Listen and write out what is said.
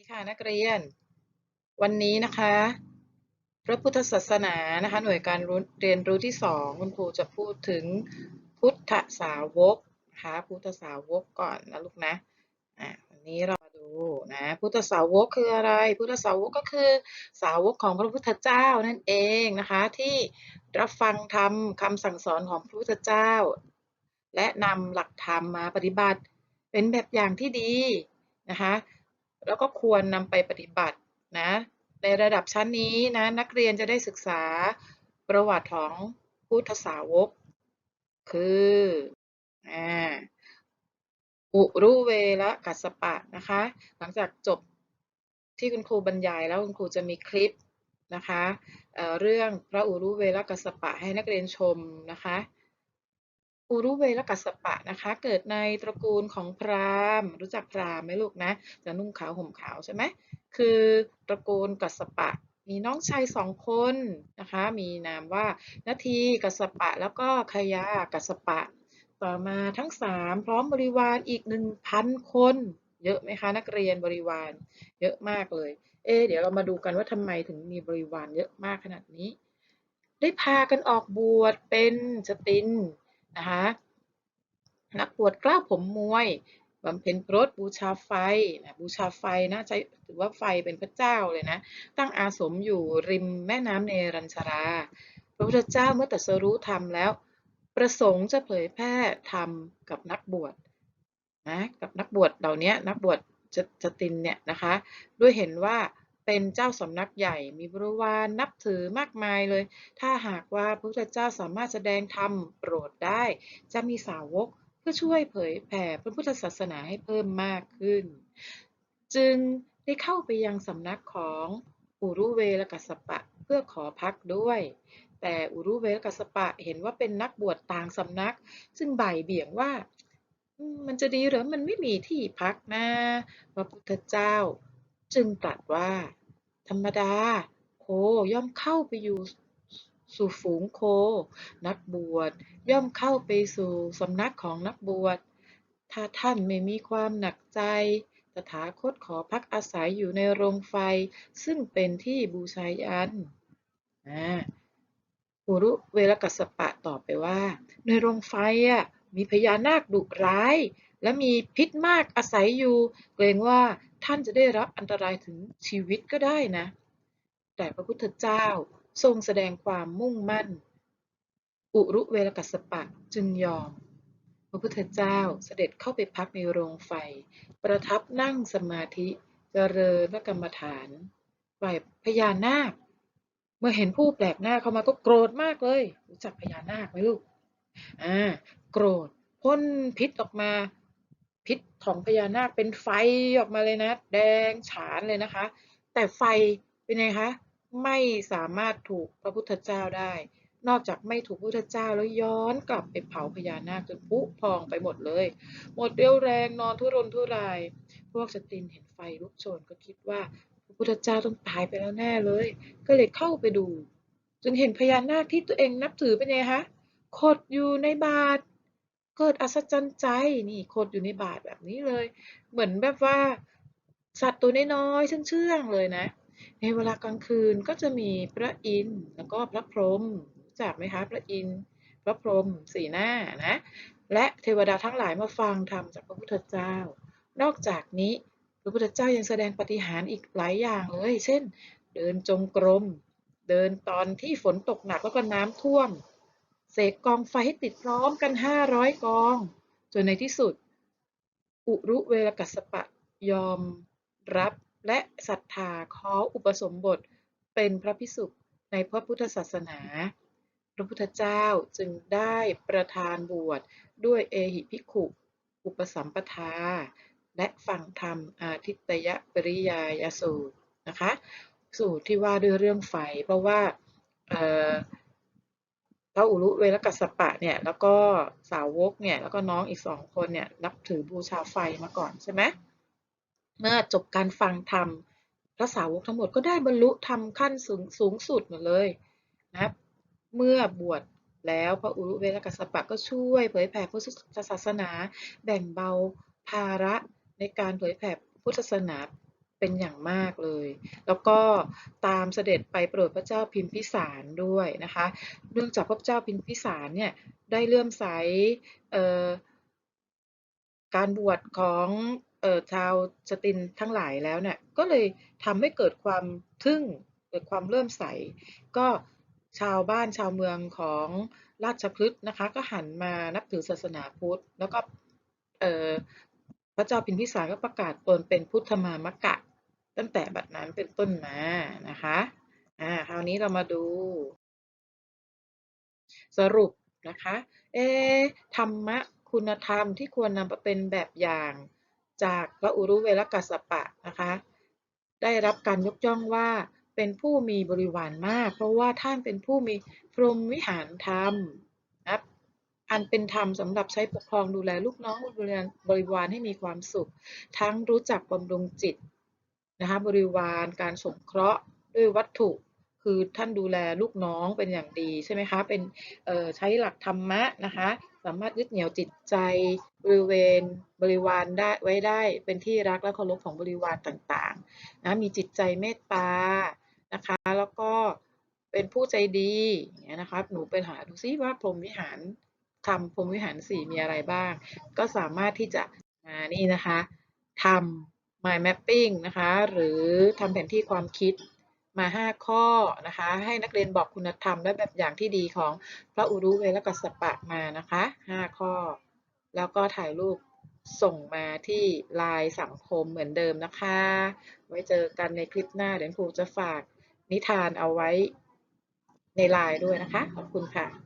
ดีค่ะนักเรียน วันนี้นะคะ พระพุทธศาสนานะคะ หน่วยการเรียนรู้ที่สองคุณครูจะพูดถึงพุทธสาวกนะคะพุทธสาวกก่อนนะลูกนะอะวันนี้เรามาดูนะพุทธสาวกคืออะไร พุทธสาวกก็คือสาวกของพระพุทธเจ้านั่นเองนะคะ ที่รับฟังธรรมคำสั่งสอนของพระพุทธเจ้า และนำหลักธรรมมาปฏิบัติเป็นแบบอย่างที่ดีนะคะ แล้วก็ควรนำไปปฏิบัตินะในระดับชั้นนี้นะนักเรียนจะได้ศึกษาประวัติของพุทธสาวก คืออุรุเวละกัสปะนะคะ หลังจากจบที่คุณครูบรรยายแล้วคุณครูจะมีคลิปนะคะเเรื่องพระอุรุเวละกัสปะให้นักเรียนชมนะคะ อุรุเวลกัสสปะนะคะ เกิดในตระกูลของพราหมณ์ รู้จักพราหมณ์ไหมลูกนะ จะนุ่งขาวห่มขาวใช่ไหมคือตระกูลกัสสปะ มีน้องชายสองคนนะคะ มีนามว่านาทีกัสสปะ แล้วก็ขยากัสสปะ ต่อมาทั้งสามพร้อมบริวารอีกหนึ่งพันคน เยอะไหมคะนักเรียนบริวาร เยอะมากเลย เอ๊เดี๋ยวเรามาดูกันว่าทำไมถึงมีบริวารเยอะมากขนาดนี้ ได้พากันออกบวชเป็นสติน นะคะนักบวชกล้าผมมวยบำเพ็ญพรตบูชาไฟนะบูชาไฟนะใช้ถือว่าไฟเป็นพระเจ้าเลยนะ ตั้งอาสมอยู่ริมแม่น้ำเนรัญชรา พระพุทธเจ้าเมื่อตรัสรู้ธรรมแล้ว ประสงค์จะเผยแพร่ธรรมกับนักบวชนะกับนักบวชเหล่านี้นักบวชจตินเนี่ยนะคะ ด้วยเห็นว่า เป็นเจ้าสำนักใหญ่ มีบริวารนับถือมากมายเลย ถ้าหากว่าพระพุทธเจ้าสามารถแสดงธรรมโปรดได้ จะมีสาวกเพื่อช่วยเผยแผ่พระพุทธศาสนาให้เพิ่มมากขึ้น จึงได้เข้าไปยังสำนักของอุรุเวลกัสปะเพื่อขอพักด้วย แต่อุรุเวลกัสปะเห็นว่าเป็นนักบวชต่างสำนัก ซึ่งบ่ายเบี่ยงว่ามันจะดีหรือมันไม่มีที่พักนะพระพุทธเจ้า จึงตรัสว่า ธรรมดา โคย่อมเข้าไปอยู่สู่ฝูงโค นักบวชย่อมเข้าไปสู่สำนักของนักบวช ถ้าท่านไม่มีความหนักใจ ตถาคตขอพักอาศัยอยู่ในโรงไฟ ซึ่งเป็นที่บูชายันอุรุเวลกัสปะตอบไปว่า ในโรงไฟอะมีพญานาคดุร้าย และมีพิษมากอาศัยอยู่ เกรงว่า ท่านจะได้รับอันตรายถึงชีวิตก็ได้นะ แต่พระพุทธเจ้าทรงแสดงความมุ่งมั่น อุรุเวลกัสปะจึงยอม พระพุทธเจ้าเสด็จเข้าไปพักในโรงไฟ ประทับนั่งสมาธิเจริญกรรมฐานฝ่ายพญานาค เมื่อเห็นผู้แปลกหน้าเข้ามาก็โกรธมากเลย รู้จักพญานาคไหมลูก อ่า โกรธพ่นพิษออกมา พิษของพญานาคเป็นไฟออกมาเลยนะ แดงฉานเลยนะคะ แต่ไฟเป็นไงคะไม่สามารถถูกพระพุทธเจ้าได้ นอกจากไม่ถูกพุทธเจ้าแล้วย้อนกลับไปเผาพญานาคจนพุพองไปหมดเลย หมดเรี่ยวแรงนอนทุรนทุราย พวกสตินเห็นไฟลุกโชนก็คิดว่าพระพุทธเจ้าต้องตายไปแล้วแน่เลย ก็เลยเข้าไปดู จึงเห็นพญานาคที่ตัวเองนับถือเป็นไงคะขดอยู่ในบาตร เกิดอัศจรรย์ใจนี่โคตรอยู่ในบาทแบบนี้เลย เหมือนแบบว่า สัตว์ตัวน้อยๆเชื่องๆเลยนะ ในเวลากลางคืนก็จะมีพระอินทร์แล้วก็พระพรหมจากไหมคะพระอินทร์พระพรหมสีหน้านะและเทวดาทั้งหลายมาฟังธรรมจากพระพุทธเจ้า นอกจากนี้พระพุทธเจ้ายังแสดงปฏิหารอีกหลายอย่างเลย เช่น เดินจงกรม เดินตอนที่ฝนตกหนักแล้วก็น้ำท่วม เสกกองไฟให้ติดพร้อมกัน 500 กอง จนในที่สุด อุรุเวลกัสปะยอมรับและศรัทธาขออุปสมบทเป็นพระพิสุในพระพุทธศาสนา พระพุทธเจ้าจึงได้ประทานบวชด้วยเอหิภิกขุ อุปสัมปทา และฟังธรรมอาทิตยปริยายสูตรนะคะ สูตรที่ว่าด้วยเรื่องไฟ เพราะว่า พระอุรุเวลกัสปะเนี่ย แล้วก็สาวกเนี่ย แล้วก็น้องอีกสองคนเนี่ยนับถือบูชาไฟมาก่อนใช่ไหมเมื่อจบการฟังธรรมพระสาวกทั้งหมดก็ได้บรรลุธรรมขั้นสูงสูงสุดหมดเลยนะเมื่อบวชแล้วพระอุรุเวลกัสปะก็ช่วยเผยแผ่พุทธศาสนา แบ่งเบาภาระในการเผยแผ่พุทธศาสนา เป็นอย่างมากเลย แล้วก็ตามเสด็จไปโปรดพระเจ้าพิมพิสารด้วยนะคะ เนื่องจากพระเจ้าพิมพิสารเนี่ยได้เลื่อมใสการบวชของชาวสตินทั้งหลายแล้วเนี่ยก็เลยทำให้เกิดความทึ่งเกิดความเลื่อมใส ก็ชาวบ้านชาวเมืองของราชพฤกษ์นะคะ ก็หันมานับถือศาสนาพุทธ แล้วก็ พระเจ้าพิมพิสารก็ประกาศตนเป็นพุทธมามกะ ตั้งแต่บัดนั้นเป็นต้นมานะคะอ่าคราวนี้เรามาดู สรุปนะคะ เอ๊ะธรรมะคุณธรรมที่ควรนำมาเป็นแบบอย่างจากพระอุรุเวลกัสปะนะคะ ได้รับการยกย่องว่าเป็นผู้มีบริวารมาก เพราะว่าท่านเป็นผู้มีพรหมวิหารธรรม อันเป็นธรรมสำหรับใช้ปกครองดูแลลูกน้องบริวารบริวารให้มีความสุข ทั้งรู้จักบำรุงจิตนะคะบริวารการสงเคราะห์ด้วยวัตถุคือท่านดูแลลูกน้องเป็นอย่างดีใช่ไหมคะเป็นใช้หลักธรรมะนะคะสามารถยึดเหนี่ยวจิตใจบริเวณบริวารได้ไว้ได้เป็นที่รักและเคารพของบริวารต่างๆนะมีจิตใจเมตตานะคะแล้วก็เป็นผู้ใจดีอย่างนี้นะคะหนูไปหาดูซิว่าพรหมวิหาร ทำพรมวิหารสี่มีอะไรบ้าง ก็สามารถที่จะมานี่นะคะทำ mind mapping นะคะ หรือทำแผนที่ความคิดมา 5 ข้อนะคะ ให้นักเรียนบอกคุณธรรมและแบบอย่างที่ดีของพระอุรุเวลกัสสปะมานะคะ 5 ข้อ แล้วก็ถ่ายรูปส่งมาที่ไลน์สังคมเหมือนเดิมนะคะ ไว้เจอกันในคลิปหน้าเดี๋ยวครูจะฝากนิทานเอาไว้ในไลน์ด้วยนะคะ ขอบคุณค่ะ